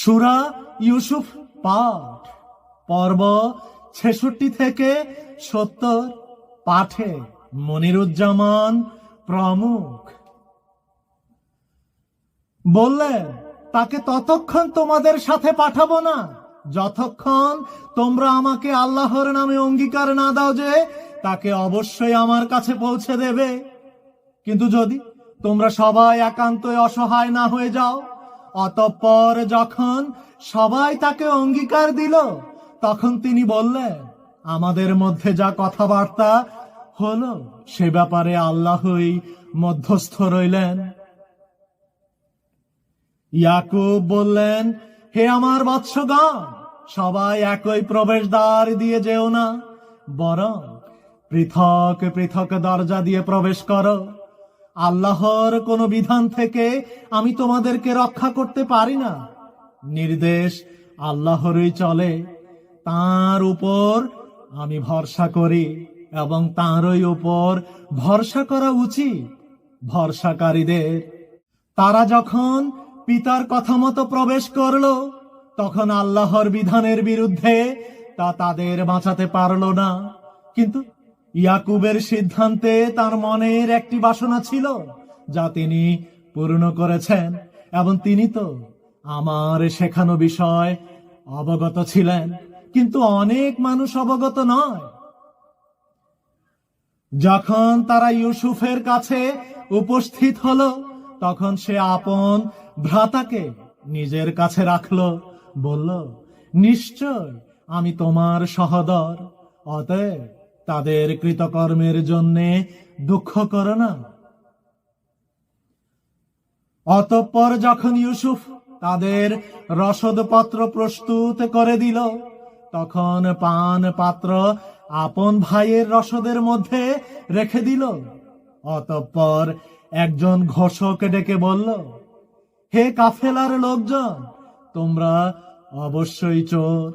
সুরা ইউসুফ পাঠ, পর্ব ছেষট্টি থেকে সত্তর। পাঠে মনিরুজ্জামান প্রমুখ। বললেন, তাকে ততক্ষণ তোমাদের সাথে পাঠাবো না, যতক্ষণ তোমরা আমাকে আল্লাহর নামে অঙ্গীকার না দাও যে তাকে অবশ্যই আমার কাছে পৌঁছে দেবে। কিন্তু যদি তোমরা সবাই একান্তই অসহায় না হয়ে যাও অতঃপর যখন সবাই তাকে অঙ্গীকার দিল, তখন তিনি বললেন, আমাদের মধ্যে যা কথাবার্তা হলো, সে ব্যাপারে আল্লাহই মধ্যস্থ রইলেন। ইয়াকুব বললেন, হে আমার বৎসগণ সবাই একই প্রবেশদ্বার দিয়ে যেও না, বরং পৃথক পৃথক দরজা দিয়ে প্রবেশ করো। আল্লাহর কোন বিধান থেকে আমি তোমাদেরকে রক্ষা করতে পারি না। নির্দেশ আল্লাহরই চলে, তার উপর আমি ভরসা করি এবং তাঁরই উপর ভরসা করা উচিত ভরসাকারীদের। তারা যখন পিতার কথা মতো প্রবেশ করল, তখন আল্লাহর বিধানের বিরুদ্ধে তা তাদের বাঁচাতে পারল না। কিন্তু ইয়াকুবের সিদ্ধান্তে তার মনের একটি বাসনা ছিল, যা তিনি পূর্ণ করেছেন, এবং তিনি তো আমার শেখানো বিষয় অবগত ছিলেন, কিন্তু অনেক মানুষ অবগত নয়। যখন তারা ইউসুফের কাছে উপস্থিত হলো, তখন সে আপন ভ্রাতাকে নিজের কাছে রাখল, বলল, নিশ্চয় আমি তোমার সহদর, অতএব তাদের কৃতকর্মের জন্যে দুঃখ করো না। অতঃপর যখন ইউসুফ তাদের রসদপত্র প্রস্তুত করে দিল, তখন পান পাত্র আপন ভাইয়ের রসদের মধ্যে রেখে দিল। অতঃপর একজন ঘোষক ডেকে বলল, হে কাফেলার লোকজন, তোমরা অবশ্যই চোর।